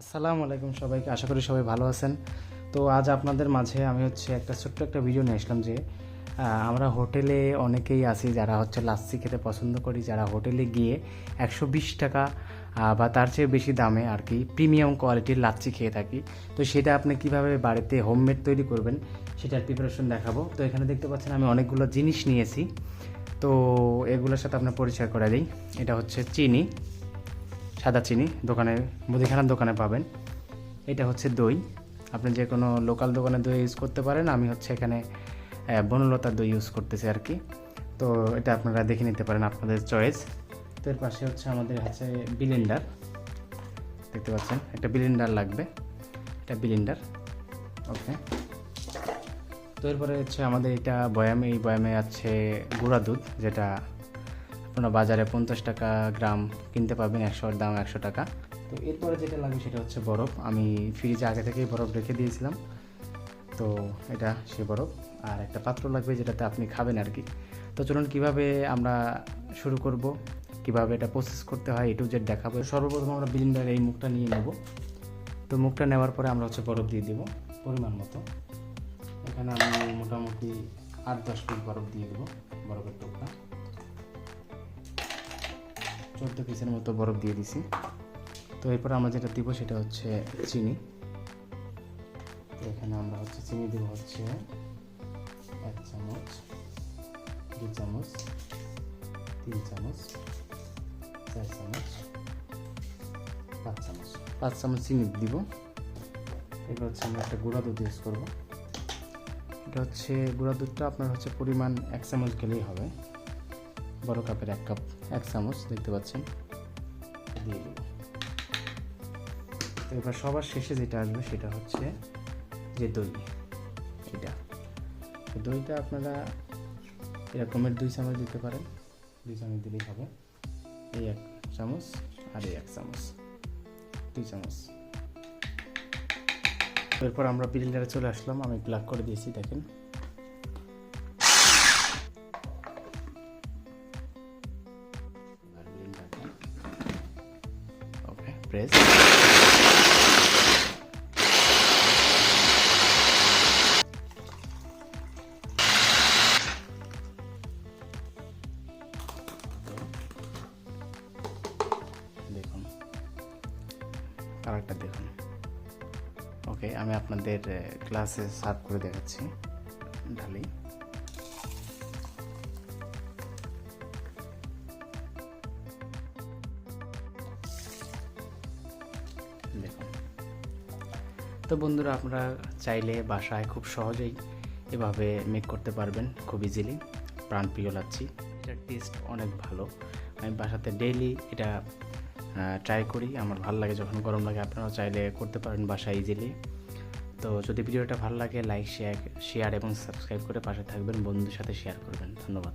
আসসালামু আলাইকুম সবাইকে, আশা করি সবাই ভালো আছেন। তো আজ আপনাদের মাঝে আমি হচ্ছে একটা ছোট্ট একটা ভিডিও নিয়ে আসলাম যে আমরা হোটেলে অনেকেই আছি যারা হচ্ছে লাচ্ছি খেতে পছন্দ করি, যারা হোটেলে গিয়ে একশো বিশ টাকা বা তার চেয়ে বেশি দামে আর কি প্রিমিয়াম কোয়ালিটির লাচ্ছি খেয়ে থাকি। তো সেটা আপনি কীভাবে বাড়িতে হোমমেড তৈরি করবেন সেটার প্রিপারেশন দেখাবো। তো এখানে দেখতে পাচ্ছেন আমি অনেকগুলো জিনিস নিয়েছি। তো এগুলোর সাথে আপনার পরিচয় করে দিই। এটা হচ্ছে চিনি। সাদা চিনি দোকানে, মুদিখানার দোকানে পাবেন। এটা হচ্ছে দই। আপনি যে কোনো লোকাল দোকানে দই ইউজ করতে পারেন, আমি হচ্ছে এখানে বনলতার দই ইউজ করতেছি আর কি তো এটা আপনারা দেখে নিতে পারেন আপনাদের চয়েস তো এর পাশে হচ্ছে আমাদের আছে বিলিন্ডার দেখতে পাচ্ছেন, একটা বিলিন্ডার লাগবে। এটা বিলিন্ডার ওকে তো এরপরে হচ্ছে আমাদের এটা বয়ামে, এই বয়ামে আছে গুঁড়া দুধ, যেটা আপনারা বাজারে পঞ্চাশ টাকা গ্রাম কিনতে পাবেন একশোর দাম একশো টাকা। তো এরপরে যেটা লাগবে সেটা হচ্ছে বরফ। আমি ফ্রিজে আগে থেকেই বরফ রেখে দিয়েছিলাম। তো এটা সে বরফ। আর একটা পাত্র লাগবে যেটাতে আপনি খাবেন আর কি। তো চলুন কীভাবে আমরা শুরু করব, কীভাবে এটা প্রসেস করতে হয় এটু জেড দেখাবো। সর্বপ্রথম আমরা বিলিন্ডার এই মুখটা নিয়ে নেব। তো মুখটা নেওয়ার পরে আমরা হচ্ছে বরফ দিয়ে দেবো, পরিমাণ মতো। এখানে আমি মোটামুটি আট দশ পিস বরফ দিয়ে দেবো, বরফের টুকরা। চোদ্দ পিসের মতো বরফ দিয়ে দিছি। তো এরপর আমরা যেটা দিব সেটা হচ্ছে চিনি। তো এখানে আমরা হচ্ছে চিনি দেবো হচ্ছে এক চামচ, দু চামচ, তিন চামচ, চার চামচ, পাঁচ চামচ। পাঁচ চামচ চিনি দিব। এবার হচ্ছে আমরা একটা গুঁড়া দুধ ইউজ করব। এটা হচ্ছে, গুঁড়া দুধটা আপনার হচ্ছে পরিমাণ এক চামচ গেলেই হবে। বড় কাপের এক কাপ, এক চামচ দেখতে পাচ্ছেন। এবার সবার শেষে যেটা আসবে সেটা হচ্ছে যে দই। এটা। দইটা আপনারা এরকমের দুই চামচ দিতে পারেন। দুই চামচ দিলেই হবে। এই এক চামচ আর এই এক চামচ। দুই চামচ। এরপর আমরা বিল্ডারে চলে আসলাম। আমি প্লাগ করে দিয়েছি, দেখেন। প্রেস দেখুন। কালারটা দেখুন। ওকে আমি আপনাদের ক্লাসে সার্ভ করে দেখাচ্ছি। ঢালি তো বন্ধুরা, আপনারা চাইলে বাসায় খুব সহজেই এভাবে মেক করতে পারবেন, খুব ইজিলি প্রাণপ্রিয় লাগছি। এটার টেস্ট অনেক ভালো। আমি বাসাতে ডেইলি এটা ট্রাই করি। আমার ভালো লাগে, যখন গরম লাগে, আপনারাও চাইলে করতে পারেন বাসায় ইজিলি তো যদি ভিডিওটা ভালো লাগে লাইক শেয়ার শেয়ার এবং সাবস্ক্রাইব করে পাশে থাকবেন, বন্ধুদের সাথে শেয়ার করবেন। ধন্যবাদ।